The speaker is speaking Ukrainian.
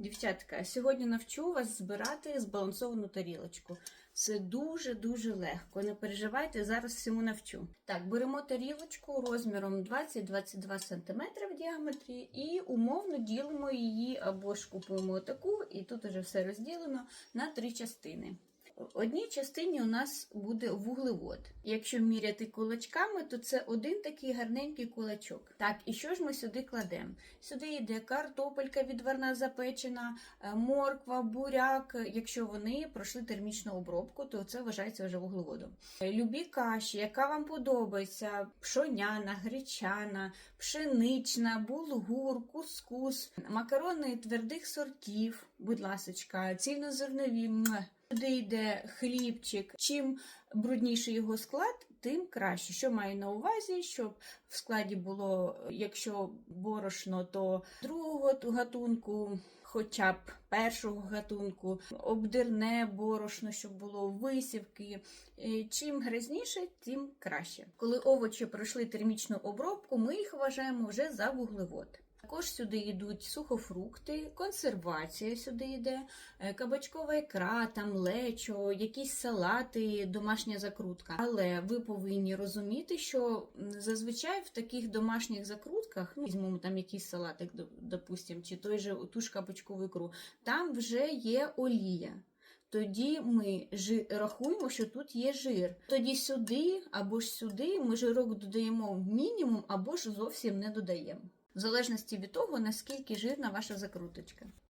Дівчатка, сьогодні навчу вас збирати збалансовану тарілочку. Це дуже-дуже легко. Не переживайте, зараз всьому навчу. Так, беремо тарілочку розміром 20-22 см в діаметрі і умовно ділимо її або ж купуємо таку, і тут уже все розділено на три частини. В одній частині у нас буде вуглевод. Якщо міряти кулачками, то це один такий гарненький кулачок. Так, і що ж ми сюди кладемо? Сюди йде картопелька відварна запечена, е, морква, буряк. Якщо вони пройшли термічну обробку, то це вважається вже вуглеводом. Е, Любі каші, яка вам подобається: пшоняна, гречана, пшенична, булгур, кускус, макарони твердих сортів, будь ласочка, цільнозернові. Туди йде хлібчик. Чим брудніший його склад, тим краще. Що маю на увазі, щоб в складі було, якщо борошно, то другого гатунку, хоча б першого гатунку, обдирне борошно, щоб було висівки. Е, Чим грязніше, тим краще. Коли овочі пройшли термічну обробку, ми їх вважаємо вже за вуглевод. Також сюди йдуть сухофрукти, консервація сюди йде, е, кабачкова ікра, там лечо, якісь салати, домашня закрутка. Але ви повинні розуміти, що зазвичай в таких домашніх закрутках, ну, візьмемо там якийсь салатик, до- допустим, чи той же ту ж кабачкову ікру, там вже є олія. Тоді ми жи... рахуємо, що тут є жир. Тоді сюди або ж сюди ми жирок додаємо мінімум, або ж зовсім не додаємо. В залежності від того, наскільки жирна ваша закруточка.